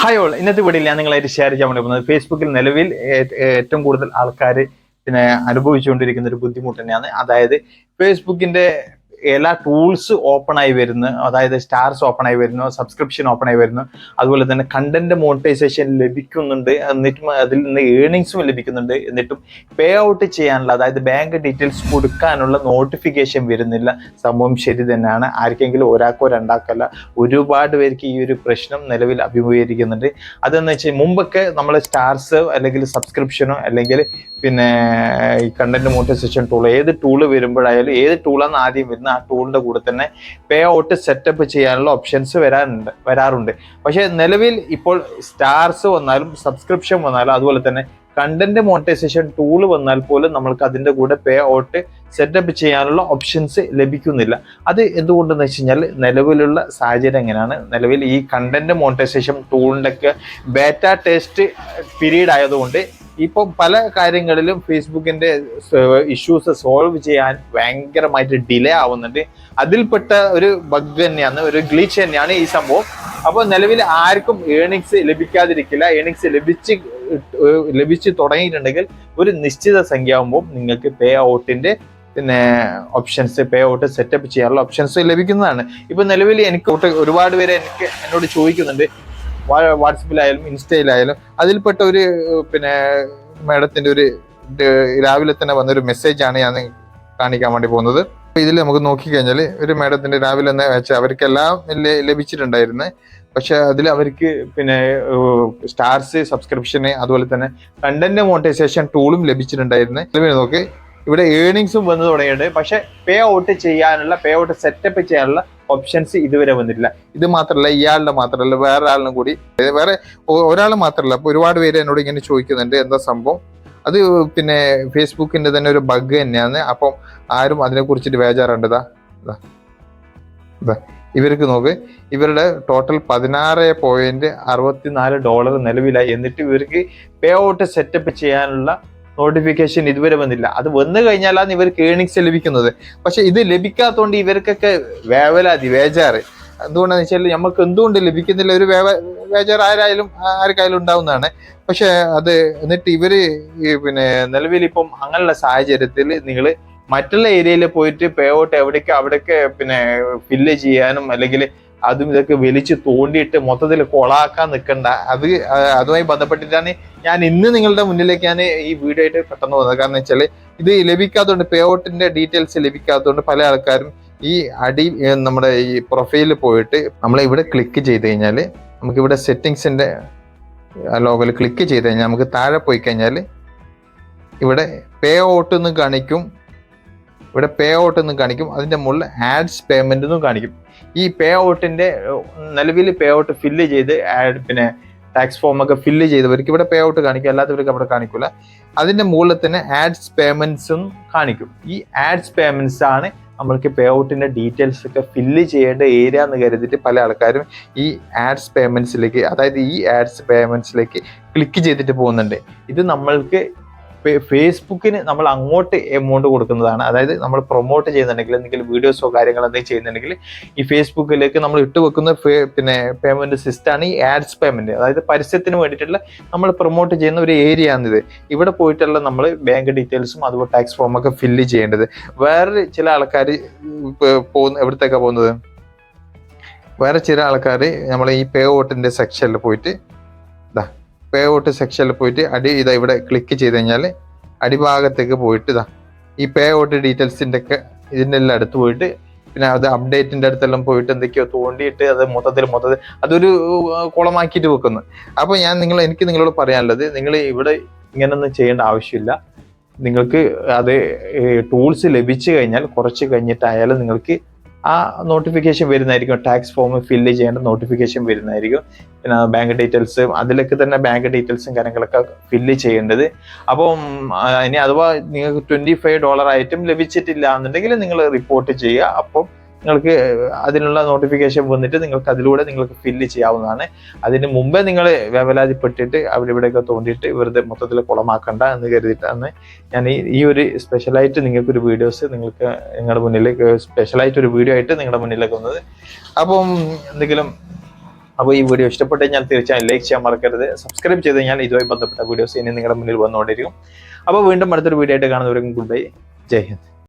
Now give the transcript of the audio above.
Hi all ഇന്നത്തെ വീഡിയോയിൽ ഞാൻ നിങ്ങളായിട്ട് ഷെയർ ചെയ്യാൻ വേണ്ടി പോകുന്നത് ഫേസ്ബുക്കിൽ നിലവിൽ ഏറ്റവും കൂടുതൽ ആൾക്കാർ പിന്നെ അനുഭവിച്ചുകൊണ്ടിരിക്കുന്ന ഒരു ബുദ്ധിമുട്ട് തന്നെയാണ്. അതായത് ഫേസ്ബുക്കിന്റെ എല്ലാ ടൂൾസ് ഓപ്പൺ ആയി വരുന്നു. അതായത് സ്റ്റാർസ് ഓപ്പൺ ആയി വരുന്നു സബ്സ്ക്രിപ്ഷൻ ഓപ്പൺ ആയി വരുന്നു. അതുപോലെ തന്നെ കണ്ടന്റ് മോണിറ്റൈസേഷൻ ലഭിക്കുന്നുണ്ട്. എന്നിട്ടും അതിൽ നിന്ന് ഏണിങ്സും ലഭിക്കുന്നുണ്ട്. എന്നിട്ടും പേ ഔട്ട് ചെയ്യാനുള്ള അതായത് ബാങ്ക് ഡീറ്റെയിൽസ് കൊടുക്കാനുള്ള നോട്ടിഫിക്കേഷൻ വരുന്നില്ല. സംഭവം ശരി തന്നെയാണ്. ആർക്കെങ്കിലും ഒരാൾക്കോ രണ്ടാൾക്കല്ല ഒരുപാട് പേർക്ക് ഈ ഒരു പ്രശ്നം നിലവിൽ അഭിമുഖീകരിക്കുന്നുണ്ട്. അതെന്ന് വെച്ചാൽ മുമ്പൊക്കെ നമ്മൾ സ്റ്റാർസ് അല്ലെങ്കിൽ സബ്സ്ക്രിപ്ഷനോ അല്ലെങ്കിൽ പിന്നെ ഈ കണ്ടന്റ് മോണിറ്റൈസേഷൻ ടൂൾ ഏത് ടൂൾ വരുമ്പോഴായാലും ഏത് ടൂളാണ് ആദ്യം വരുന്നത് ആ ടൂളിന്റെ കൂടെ തന്നെ പേ ഔട്ട് സെറ്റപ്പ് ചെയ്യാനുള്ള ഓപ്ഷൻസ് വരാറുണ്ട് വരാറുണ്ട്. പക്ഷേ നിലവിൽ ഇപ്പോൾ സ്റ്റാർസ് വന്നാലും സബ്സ്ക്രിപ്ഷൻ വന്നാലും അതുപോലെ തന്നെ കണ്ടന്റ് മോണിറ്റൈസേഷൻ ടൂൾ വന്നാൽ പോലും നമ്മൾക്ക് അതിന്റെ കൂടെ പേ ഔട്ട് സെറ്റപ്പ് ചെയ്യാനുള്ള ഓപ്ഷൻസ് ലഭിക്കുന്നില്ല. അത് എന്തുകൊണ്ടെന്ന് വെച്ച് കഴിഞ്ഞാൽ നിലവിലുള്ള സാഹചര്യം എങ്ങനെയാണ്? നിലവിൽ ഈ കണ്ടന്റ് മോണിറ്റൈസേഷൻ ടൂളിന്റെ ഒക്കെ ബേറ്റ ടെസ്റ്റ് പീരീഡ് ആയതുകൊണ്ട് ഇപ്പം പല കാര്യങ്ങളിലും ഫേസ്ബുക്കിന്റെ ഇഷ്യൂസ് സോൾവ് ചെയ്യാൻ ഭയങ്കരമായിട്ട് ഡിലേ ആവുന്നുണ്ട്. അതിൽപ്പെട്ട ഒരു ബഗ് തന്നെയാണ് ഒരു ഗ്ലീച്ച് തന്നെയാണ് ഈ സംഭവം. അപ്പോൾ നിലവിൽ ആർക്കും ഏണിങ്സ് ലഭിക്കാതിരിക്കില്ല. ഏണിങ്സ് ലഭിച്ച് ലഭിച്ചു തുടങ്ങിയിട്ടുണ്ടെങ്കിൽ ഒരു നിശ്ചിത സംഖ്യ ആകുമ്പോൾ നിങ്ങൾക്ക് പേ ഔട്ടിന്റെ പിന്നെ ഓപ്ഷൻസ് പേ ഔട്ട് സെറ്റപ്പ് ചെയ്യാനുള്ള ഓപ്ഷൻസ് ലഭിക്കുന്നതാണ്. ഇപ്പൊ നിലവിൽ എനിക്ക് ഒരുപാട് പേര് എനിക്ക് എന്നോട് ചോദിക്കുന്നുണ്ട് വാട്സപ്പിലായാലും ഇൻസ്റ്റയിലായാലും അതിൽപ്പെട്ട ഒരു പിന്നെ മേഡത്തിന്റെ ഒരു രാവിലെ തന്നെ വന്നൊരു മെസ്സേജ് ആണ് ഞാൻ കാണിക്കാൻ വേണ്ടി പോകുന്നത്. ഇതിൽ നമുക്ക് നോക്കിക്കഴിഞ്ഞാൽ ഒരു മേഡത്തിന്റെ രാവിലെ തന്നെ വെച്ചാൽ അവർക്കെല്ലാം ലഭിച്ചിട്ടുണ്ടായിരുന്നു. പക്ഷെ അതിൽ അവർക്ക് പിന്നെ സ്റ്റാർസ് സബ്സ്ക്രിപ്ഷന് അതുപോലെ തന്നെ കണ്ടന്റ് മോണിറ്റൈസേഷൻ ടൂളും ലഭിച്ചിട്ടുണ്ടായിരുന്നു. നോക്ക് ഇവിടെ ഏണിങ്സും വന്നു തുടങ്ങിയിട്ടുണ്ട്. പക്ഷെ പേ ഔട്ട് ചെയ്യാനുള്ള പേ ഔട്ട് സെറ്റപ്പ് ചെയ്യാനുള്ള ഓപ്ഷൻസ് ഇതുവരെ വന്നിട്ടില്ല. ഇത് മാത്രമല്ല ഇയാളുടെ മാത്രമല്ല വേറെ ആളിനും കൂടി വേറെ ഒരാൾ മാത്രമല്ല അപ്പൊ ഒരുപാട് പേര് എന്നോട് ഇങ്ങനെ ചോദിക്കുന്നുണ്ട് എന്താ സംഭവം? അത് പിന്നെ ഫേസ്ബുക്കിന്റെ തന്നെ ഒരു ബഗ് തന്നെയാണ്. അപ്പം ആരും അതിനെ കുറിച്ചിട്ട് വേജാറുണ്ടതാ ഇവർക്ക് നോക്ക് ഇവരുടെ ടോട്ടൽ പതിനാറ് പോയിന്റ് അറുപത്തിനാല് ഡോളർ നിലവിലായി. എന്നിട്ട് ഇവർക്ക് പേ ഔട്ട് സെറ്റപ്പ് ചെയ്യാനുള്ള നോട്ടിഫിക്കേഷൻ ഇതുവരെ വന്നില്ല. അത് വന്നു കഴിഞ്ഞാലാണ് ഇവർക്ക് ഏണിങ്സ് ലഭിക്കുന്നത്. പക്ഷെ ഇത് ലഭിക്കാത്തതുകൊണ്ട് ഇവർക്കൊക്കെ വേവലാതി വേജാറ്. എന്തുകൊണ്ടാന്ന് വെച്ചാൽ നമുക്ക് എന്തുകൊണ്ട് ലഭിക്കുന്നില്ല? ഒരു വേവ വേജാർ ആരായാലും ആർക്കായാലും ഉണ്ടാവുന്നതാണ്. പക്ഷെ അത് എന്നിട്ട് ഇവർ പിന്നെ നിലവിൽ ഇപ്പം അങ്ങനെയുള്ള സാഹചര്യത്തിൽ നിങ്ങൾ മറ്റുള്ള ഏരിയയിൽ പോയിട്ട് പേ ഔട്ട് എവിടേക്ക് അവിടേക്ക് പിന്നെ ഫില്ല് ചെയ്യാനും അല്ലെങ്കിൽ അതും ഇതൊക്കെ വലിച്ചു തോണ്ടിയിട്ട് മൊത്തത്തിൽ കൊളാക്കാൻ നിൽക്കണ്ട അത് അതുമായി ബന്ധപ്പെട്ടിട്ടാണ് ഞാൻ ഇന്ന് നിങ്ങളുടെ മുന്നിലേക്ക് ഞാൻ ഈ വീഡിയോ ആയിട്ട് പെട്ടെന്ന് വന്നത്. കാരണം വെച്ചാൽ ഇത് ലഭിക്കാത്തതുകൊണ്ട് പേ ഔട്ടിന്റെ ഡീറ്റെയിൽസ് ലഭിക്കാത്തതുകൊണ്ട് പല ആൾക്കാരും ഈ അടി നമ്മുടെ ഈ പ്രൊഫൈലിൽ പോയിട്ട് നമ്മൾ ഇവിടെ ക്ലിക്ക് ചെയ്ത് കഴിഞ്ഞാൽ നമുക്ക് ഇവിടെ സെറ്റിങ്സിന്റെ ലോഗിൽ ക്ലിക്ക് ചെയ്ത് കഴിഞ്ഞാൽ നമുക്ക് താഴെ പോയി കഴിഞ്ഞാൽ ഇവിടെ പേ ഔട്ട് എന്ന് കാണിക്കും. ഇവിടെ പേ ഔട്ട് എന്ന് കാണിക്കും. അതിന്റെ മുകളിൽ ആഡ്സ് പേയ്മെന്റ് എന്നും കാണിക്കും. ഈ പേ ഔട്ടിന്റെ നിലവിൽ പേ ഔട്ട് ഫില്ല് ചെയ്ത് ആഡ് പിന്നെ ടാക്സ് ഫോം ഒക്കെ ഫില്ല് ചെയ്തവർക്ക് ഇവിടെ പേ ഔട്ട് കാണിക്കും. അല്ലാത്തവർക്ക് അവിടെ കാണിക്കില്ല അതിന്റെ മുകളിൽ തന്നെ ആഡ്സ് പേയ്മെന്റ്സും കാണിക്കും. ഈ ആഡ്സ് പേയ്മെന്റ്സ് ആണ് നമ്മൾക്ക് പേ ഔട്ടിന്റെ ഡീറ്റെയിൽസ് ഒക്കെ ഫില്ല് ചെയ്യേണ്ട ഏരിയ എന്ന് കരുതിയിട്ട് പല ആൾക്കാരും ഈ ആഡ്സ് പേയ്മെന്റ്സിലേക്ക് അതായത് ഈ ആഡ്സ് പേയ്മെന്റ്സിലേക്ക് ക്ലിക്ക് ചെയ്തിട്ട് പോകുന്നുണ്ട്. ഇത് നമ്മൾക്ക് ഫേസ്ബുക്കിന് നമ്മൾ അങ്ങോട്ട് എമൗണ്ട് കൊടുക്കുന്നതാണ്. അതായത് നമ്മൾ പ്രൊമോട്ട് ചെയ്യുന്നുണ്ടെങ്കിൽ എന്തെങ്കിലും വീഡിയോസോ കാര്യങ്ങളോ എന്തെങ്കിലും ചെയ്യുന്നുണ്ടെങ്കിൽ ഈ ഫേസ്ബുക്കിലേക്ക് നമ്മൾ ഇട്ട് വെക്കുന്ന പിന്നെ പേയ്മെന്റ് സിസ്റ്റമാണ് ഈ ആഡ്സ് പേയ്മെന്റ് അതായത് പരസ്യത്തിന് വേണ്ടിയിട്ടുള്ള നമ്മൾ പ്രൊമോട്ട് ചെയ്യുന്ന ഒരു ഏരിയ ആണിത് ഇവിടെ പോയിട്ടുള്ള നമ്മൾ ബാങ്ക് ഡീറ്റെയിൽസും അതുപോലെ ടാക്സ് ഫോം ഒക്കെ ഫില്ല് ചെയ്യേണ്ടത്. വേറെ ചില ആൾക്കാർ പോകുന്ന എവിടത്തേക്കാണ് പോകുന്നത്? വേറെ ചില ആൾക്കാർ നമ്മൾ ഈ പേ ഔട്ടിന്റെ സെക്ഷനിൽ പോയിട്ട് ഇതാ പേ ഔട്ട് സെക്ഷനിൽ പോയിട്ട് അടി ഇതാ ഇവിടെ ക്ലിക്ക് ചെയ്ത് കഴിഞ്ഞാൽ അടിഭാഗത്തേക്ക് പോയിട്ട് ഇതാ. ഈ പേ ഔട്ട് ഡീറ്റെയിൽസിന്റെ ഒക്കെ ഇതിന്റെ എല്ലാം അടുത്ത് പോയിട്ട് പിന്നെ അത് അപ്ഡേറ്റിന്റെ അടുത്തെല്ലാം പോയിട്ട് എന്തൊക്കെയോ തോണ്ടിയിട്ട് അത് മൊത്തത്തിൽ മൊത്തത്തിൽ അതൊരു കുളമാക്കിയിട്ട് വെക്കുന്നു. അപ്പോൾ ഞാൻ നിങ്ങൾ എനിക്ക് നിങ്ങളോട് പറയാനുള്ളത് നിങ്ങൾ ഇവിടെ ഇങ്ങനൊന്നും ചെയ്യേണ്ട ആവശ്യമില്ല. നിങ്ങൾക്ക് അത് ടൂൾസ് ലഭിച്ചു കഴിഞ്ഞാൽ കുറച്ച് കഴിഞ്ഞിട്ടായാലും നിങ്ങൾക്ക് ആ നോട്ടിഫിക്കേഷൻ വരുന്നതായിരിക്കും. ടാക്സ് ഫോം ഫില്ല് ചെയ്യേണ്ട നോട്ടിഫിക്കേഷൻ വരുന്നതായിരിക്കും. പിന്നെ ബാങ്ക് ഡീറ്റെയിൽസ് അതിലേക്ക് തന്നെ ബാങ്ക് ഡീറ്റെയിൽസും കാര്യങ്ങളൊക്കെ ഫില്ല് ചെയ്യേണ്ടത്. അപ്പം ഇനി അഥവാ നിങ്ങൾക്ക് ട്വന്റി ഫൈവ് ഡോളർ ആയിട്ടും ലഭിച്ചിട്ടില്ല എന്നുണ്ടെങ്കിൽ നിങ്ങൾ റിപ്പോർട്ട് ചെയ്യുക. അപ്പം നിങ്ങൾക്ക് അതിനുള്ള നോട്ടിഫിക്കേഷൻ വന്നിട്ട് നിങ്ങൾക്ക് അതിലൂടെ നിങ്ങൾക്ക് ഫില്ല് ചെയ്യാവുന്നതാണ്. അതിന് മുമ്പേ നിങ്ങൾ വേവലാതിപ്പെട്ടിട്ട് അവിടെ ഇവിടെയൊക്കെ തോണ്ടിയിട്ട് വെറുതെ മൊത്തത്തിൽ കുളമാക്കണ്ട എന്ന് കരുതിയിട്ടാണ് ഞാൻ ഈ ഒരു സ്പെഷ്യലായിട്ട് നിങ്ങൾക്ക് ഒരു വീഡിയോസ് നിങ്ങൾക്ക് നിങ്ങളുടെ മുന്നിലേക്ക് സ്പെഷ്യലായിട്ട് ഒരു വീഡിയോ ആയിട്ട് നിങ്ങളുടെ മുന്നിലേക്ക് വന്നത്. അപ്പം എന്തെങ്കിലും അപ്പോൾ ഈ വീഡിയോ ഇഷ്ടപ്പെട്ട് കഴിഞ്ഞാൽ തീർച്ചയായും ലൈക്ക് ചെയ്യാൻ മറക്കരുത്. സബ്സ്ക്രൈബ് ചെയ്ത് കഴിഞ്ഞാൽ ഇതുമായി ബന്ധപ്പെട്ട വീഡിയോസ് ഇനി നിങ്ങളുടെ മുന്നിൽ വന്നുകൊണ്ടിരിക്കും. അപ്പോൾ വീണ്ടും അടുത്തൊരു വീഡിയോ ആയിട്ട് കാണുന്നവരും ഗുഡ് ബൈ ജയ് ഹിന്ദ്.